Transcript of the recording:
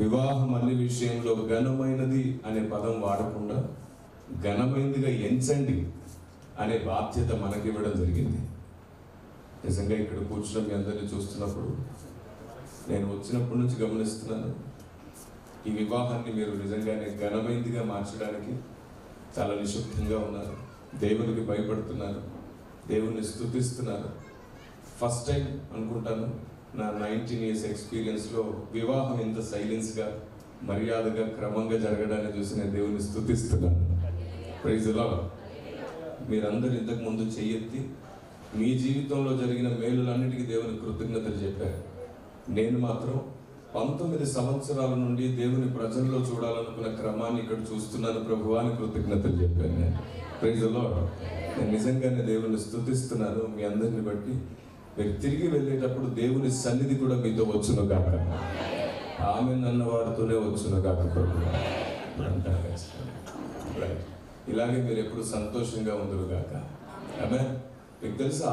వివాహం అన్ని విషయంలో ఘనమైనది అనే పదం వాడకుండా ఘనమైనదిగా ఎంచండి అనే బాధ్యత మనకి ఇవ్వడం జరిగింది. నిజంగా ఇక్కడ కూర్చున్న మీ అందరినీ చూస్తున్నప్పుడు నేను వచ్చినప్పటి నుంచి గమనిస్తున్నాను ఈ వివాహాన్ని మీరు నిజంగానే ఘనమైనదిగా మార్చడానికి చాలా నిశ్శబ్దంగా ఉన్నారు. దేవునికి భయపడుతున్నారు దేవుణ్ణి స్థుతిస్తున్నారు ఫస్ట్ టైం అనుకుంటాను. నా నైన్టీన్ ఇయర్స్ ఎక్స్పీరియన్స్లో వివాహం ఇంత సైలెన్స్గా మర్యాదగా క్రమంగా జరగడాన్ని చూసి నేను దేవుని స్థుతిస్తున్నాను ప్రైజ్ మీరందరూ ఇంతకు ముందు చెయ్యెత్తి మీ జీవితంలో జరిగిన మేలులన్నిటికీ దేవుని కృతజ్ఞతలు చెప్పారు. నేను మాత్రం పంతొమ్మిది సంవత్సరాల నుండి దేవుని ప్రజల్లో చూడాలనుకున్న క్రమాన్ని ఇక్కడ చూస్తున్నాను ప్రభు అని కృతజ్ఞతలు చెప్పాను నేను. ప్రైజ్ నేను నిజంగానే దేవుని స్థుతిస్తున్నాను మీ అందరిని బట్టి. మీరు తిరిగి వెళ్ళేటప్పుడు దేవుని సన్నిధి కూడా మీతో వచ్చును కాక ఆమె నన్న వారితోనే వచ్చును కాక ఇలాగే మీరు ఎప్పుడు సంతోషంగా ఉందరు కాక. ఆమె మీకు తెలుసా?